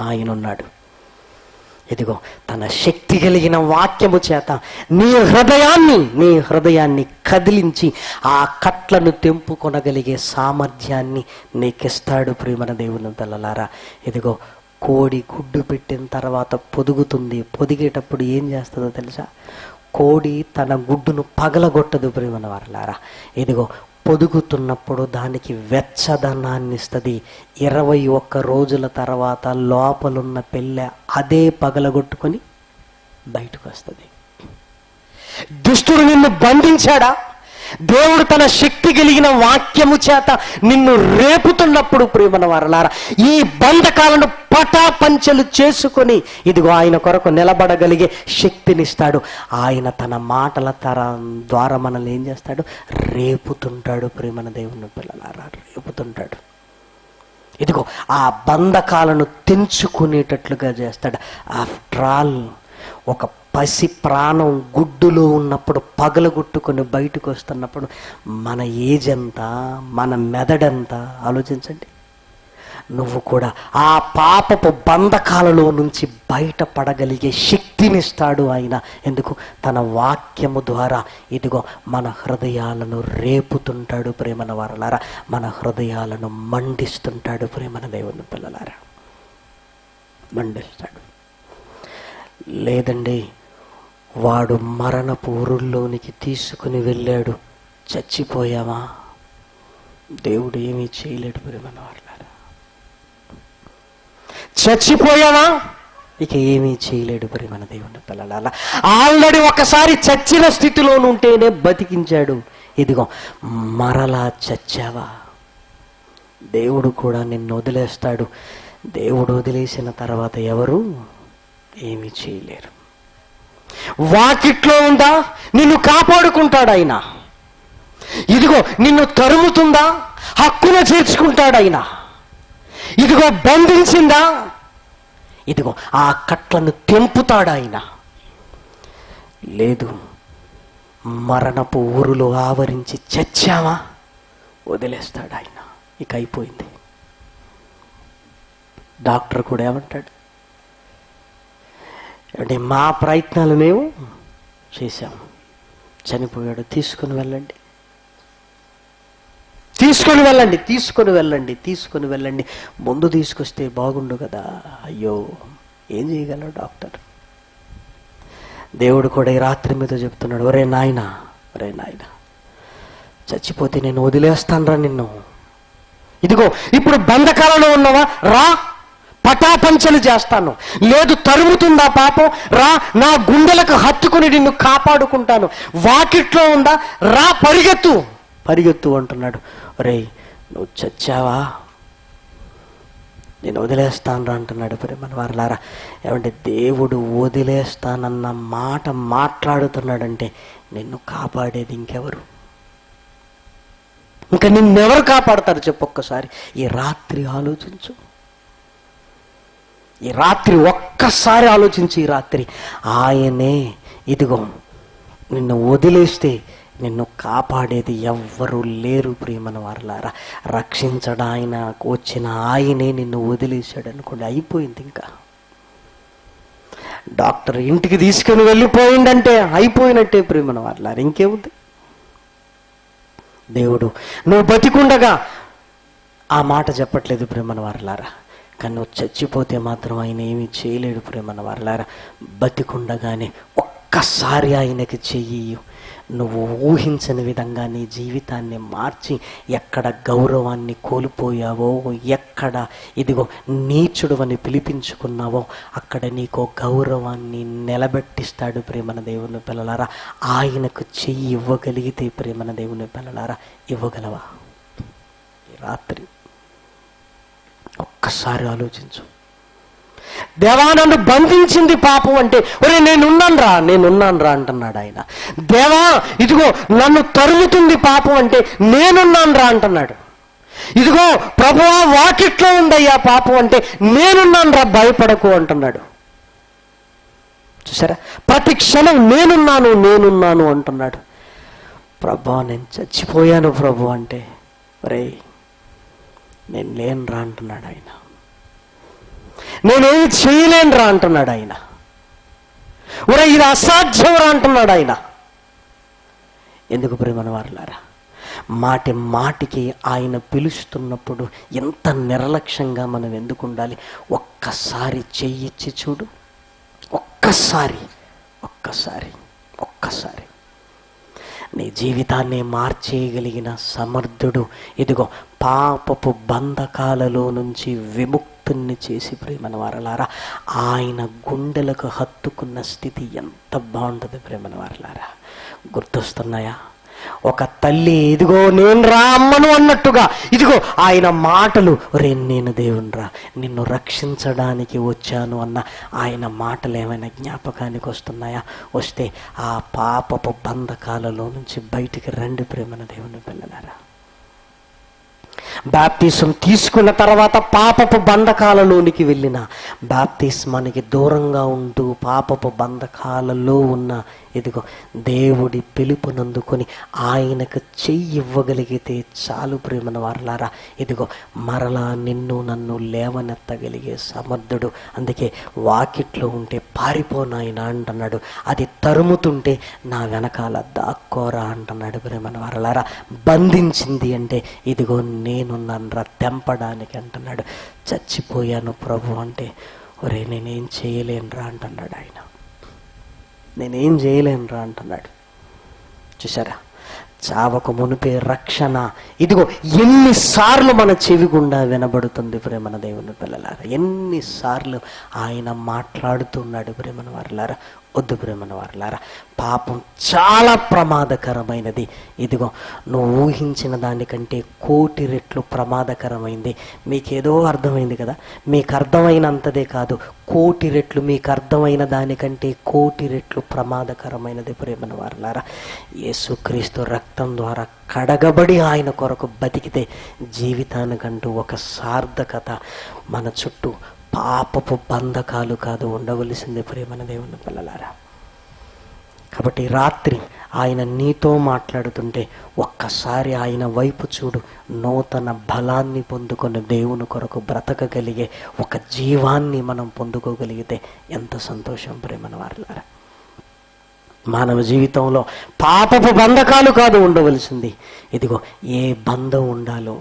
ఆయన ఉన్నాడు ఇదిగో తన శక్తి కలిగిన వాక్యము చేత నీ హృదయాన్ని నీ హృదయాన్ని కదిలించి ఆ కట్లను తెంపుకొనగలిగే సామర్థ్యాన్ని నీకిస్తాడు ప్రియమన దేవుని తల్లలారా ఇదిగో కోడి గుడ్డు పెట్టిన తర్వాత పొదుగుతుంది. పొదిగేటప్పుడు ఏం చేస్తుందో తెలుసా? కోడి తన గుడ్డును పగలగొట్టదు ప్రేమన వారలారా. ఇదిగో పొదుగుతున్నప్పుడు దానికి వెచ్చదనాన్ని ఇస్తుంది ఇరవై ఒక్క రోజుల తర్వాత లోపలున్న పెళ్ళె అదే పగలగొట్టుకొని బయటకు వస్తుంది దుష్టుడు నిన్ను బంధించాడా? దేవుడు తన శక్తి కలిగిన వాక్యము చేత నిన్ను రేపుతున్నప్పుడు ప్రేమన వారలారా ఈ బంధకాలను పటాపంచలు చేసుకొని ఇదిగో ఆయన కొరకు నిలబడగలిగే శక్తినిస్తాడు. ఆయన తన మాటల తర ద్వారా మనల్ని ఏం చేస్తాడు? రేపుతుంటాడు ప్రేమన దేవుని పిల్లలారా రేపుతుంటాడు. ఇదిగో ఆ బంధకాలను తెంచుకునేటట్లుగా చేస్తాడు. ఆఫ్టర్ ఆల్ ఒక పసి ప్రాణం గుడ్డులో ఉన్నప్పుడు పగలగొట్టుకొని బయటకు వస్తున్నప్పుడు మన ఏజ్ ఎంత మన మెదడంతా ఆలోచించండి. నువ్వు కూడా ఆ పాపపు బంధకాలలో నుంచి బయటపడగలిగే శక్తినిస్తాడు ఆయన. ఎందుకు? తన వాక్యము ద్వారా. ఇదిగో మన హృదయాలను రేపుతుంటాడు ప్రేమన వారలారా. మన హృదయాలను మండిస్తుంటాడు ప్రేమన దేవుని పిల్లలారా. మండిస్తాడు. లేదండి వాడు మరణపు ఊరుల్లోనికి తీసుకుని వెళ్ళాడు. చచ్చిపోయామా? దేవుడు ఏమీ చేయలేడు ప్రేమన్న వాళ్ళారా చచ్చిపోయావా ఇక ఏమీ చేయలేడు మరి మన దేవుని పిల్లల ఆల్రెడీ ఒకసారి చచ్చిన స్థితిలో ఉంటేనే బతికించాడు. ఇదిగో మరలా చచ్చావా? దేవుడు కూడా నిన్ను వదిలేస్తాడు. దేవుడు వదిలేసిన తర్వాత ఎవరు? ఏమీ చేయలేరు. వాకిట్లో ఉందా? నిన్ను కాపాడుకుంటాడు ఆయన ఇదిగో నిన్ను తరుముతుందా? హక్కున చేర్చుకుంటాడు ఆయన ఇదిగో బంధించిందా? ఇదిగో ఆ కట్లను తెంపుతాడు ఆయన లేదు మరణపు ఊరులో ఆవరించి చచ్చామా వదిలేస్తాడు ఆయన ఇక అయిపోయింది డాక్టర్ కూడా ఏమంటాడు? అంటే మా ప్రయత్నాలు మేము చేశాము. చనిపోయాడు తీసుకుని వెళ్ళండి. తీసుకొని వెళ్ళండి తీసుకొని వెళ్ళండి తీసుకొని వెళ్ళండి. ముందు తీసుకొస్తే బాగుండు కదా. అయ్యో ఏం చేయగలడు డాక్టర్? దేవుడు కూడా ఈ రాత్రి మీద చెప్తున్నాడు ఒరే నాయన ఒరే నాయన చచ్చిపోతే నేను వదిలేస్తానురా నిన్ను. ఇదిగో ఇప్పుడు బంధకాలలో ఉన్నవా? రా పటాపంచలు చేస్తాను. లేదు తరుముతుందా పాపం? రా నా గుండెలకు హత్తుకుని నిన్ను కాపాడుకుంటాను. వాకిట్లో ఉందా? రా పరిగెత్తు. పరిగెత్తు అంటున్నాడు. రే నువ్వు చచ్చావా? నేను వదిలేస్తాను రా అంటున్నాడు ప్రేమన వారలారా ఏమంటే దేవుడు వదిలేస్తానన్న మాట మాట్లాడుతున్నాడంటే నిన్ను కాపాడేది ఇంకెవరు? ఇంకా నిన్నెవరు కాపాడతారు చెప్పు ఒక్కసారి. ఈ రాత్రి ఆలోచించు. ఈ రాత్రి ఒక్కసారి ఆలోచించి ఈ రాత్రి. ఆయనే ఇదిగో నిన్ను వదిలేస్తే నిన్ను కాపాడేది ఎవ్వరూ లేరు ప్రియమన వారలారా. రక్షించడాయనకు వచ్చిన ఆయనే నిన్ను వదిలేశాడు అనుకోండి అయిపోయింది ఇంకా. డాక్టర్ ఇంటికి తీసుకుని వెళ్ళిపోయిందంటే అయిపోయినట్టే ప్రియమన వారులారా ఇంకేముంది? దేవుడు నువ్వు బతికుండగా ఆ మాట చెప్పట్లేదు ప్రేమన వారులారా. కానీ నువ్వు చచ్చిపోతే మాత్రం ఆయన ఏమీ చేయలేడు ప్రేమన్న వర్లారా. బతికుండగానే ఒక్కసారి ఆయనకి చెయ్యి. నువ్వు ఊహించని విధంగా నీ జీవితాన్ని మార్చి ఎక్కడ గౌరవాన్ని కోల్పోయావో ఎక్కడ ఇదిగో నీచుడు అని పిలిపించుకున్నావో అక్కడ నీకో గౌరవాన్ని నిలబెట్టిస్తాడు ప్రేమన దేవుని పిల్లలారా. ఆయనకు చెయ్యి ఇవ్వగలిగితే ప్రేమన దేవుని పిల్లలారా ఇవ్వగలవా? రాత్రి ఒక్కసారి ఆలోచించు. దేవా నన్ను బంధించింది పాపం అంటే ఒరే నేనున్నాను రా నేనున్నాను రా అంటున్నాడు ఆయన. దేవా ఇదిగో నన్ను తరుముతుంది పాపం అంటే నేనున్నాను రా అంటున్నాడు. ఇదిగో ప్రభువా వాకిట్లో ఉందయ్యా పాపం అంటే నేనున్నాను రా భయపడకు అంటున్నాడు. చూసారా? ప్రతి క్షణం నేనున్నాను నేనున్నాను అంటున్నాడు. ప్రభా నేను చచ్చిపోయాను ప్రభు అంటే ఒరే నేను లేను రా అంటున్నాడు ఆయన. నేనేమి చేయలేనురా అంటున్నాడు ఆయన. ఒరే ఇది అసాధ్యం రా అంటున్నాడు ఆయన. ఎందుకు ప్రేమన వారులారా? మాటి మాటికి ఆయన పిలుస్తున్నప్పుడు ఎంత నిర్లక్ష్యంగా మనం ఎందుకు ఉండాలి? ఒక్కసారి చెయ్యిచ్చి చూడు. ఒక్కసారి ఒక్కసారి ఒక్కసారి. నీ జీవితాన్ని మార్చేయగలిగిన సమర్థుడు. ఇదిగో పాపపు బంధకాలలో నుంచి విముక్తుని చేసి ప్రేమన వారలారా ఆయన గుండెలకు హత్తుకున్న స్థితి ఎంత బాగుంటుంది ప్రేమన వారలారా. గుర్తొస్తున్నాయా? ఒక తల్లి ఇదిగో నేను రా అమ్మను అన్నట్టుగా. ఇదిగో ఆయన మాటలు రే నేను దేవుణ్రా నిన్ను రక్షించడానికి వచ్చాను అన్న ఆయన మాటలు ఏమైనా జ్ఞాపకానికి వస్తున్నాయా? వస్తే ఆ పాపపు బంధకాలలో నుంచి బయటికి రండి ప్రేమన దేవుని పిల్లలారా. బాప్తిసం తీసుకున్న తర్వాత పాపపు బంధకాలలోనికి వెళ్ళిన బాప్తిస్మానికి దూరంగా ఉంటూ పాపపు బంధకాలలో ఉన్న ఇదిగో దేవుడి పిలుపునందుకొని ఆయనకు చెయ్యి ఇవ్వగలిగితే చాలు ప్రేమన వారలారా. ఇదిగో మరలా నిన్ను నన్ను లేవనెత్తగలిగే సమర్థుడు. అందుకే వాకిట్లో ఉంటే పారిపోనాయన అంటున్నాడు. అది తరుముతుంటే నా వెనకాల దాక్కోరా అంటున్నాడు ప్రేమన వారలారా. బంధించింది అంటే ఇదిగో నేను నేనున్నానరా తెంపడానికి అంటున్నాడు. చచ్చిపోయాను ప్రభు అంటే ఒరే నేనేం చేయలేనురా అంటున్నాడు ఆయన. నేనేం చేయలేనురా అంటున్నాడు. చూసారా చావకు మునిపే రక్షణ. ఇదిగో ఎన్నిసార్లు మన చెవి గుండా వినబడుతుంది ప్రేమన దేవుని పిల్లలారా. ఎన్నిసార్లు ఆయన మాట్లాడుతున్నాడు ప్రేమన వారలారా. వద్దు ప్రేమన వారలారా. పాపం చాలా ప్రమాదకరమైనది. ఇదిగో నువ్వు ఊహించిన దానికంటే కోటి రెట్లు ప్రమాదకరమైంది. మీకేదో అర్థమైంది కదా. మీకు అర్థమైనంతదే కాదు. కోటి రెట్లు మీకు అర్థమైన దానికంటే కోటి రెట్లు ప్రమాదకరమైనది ప్రేమన వారులారా. యేసుక్రీస్తు రక్తం ద్వారా కడగబడి ఆయన కొరకు బతికితే జీవితానికంటూ ఒక సార్థకత మన చుట్టూ పాపపు బంధకాలు కాదు ఉండవలసింది ప్రేమన దేవుని పిల్లలారా. కాబట్టి రాత్రి ఆయన నీతో మాట్లాడుతుంటే ఒక్కసారి ఆయన వైపు చూడు. నూతన బలాన్ని పొందుకున్న దేవుని కొరకు బ్రతకగలిగే ఒక జీవాన్ని మనం పొందుకోగలిగితే ఎంత సంతోషం ప్రేమన వారులారా. మానవ జీవితంలో పాపపు బంధకాలు కాదు ఉండవలసింది. ఇదిగో ఏ బంధం ఉండాలో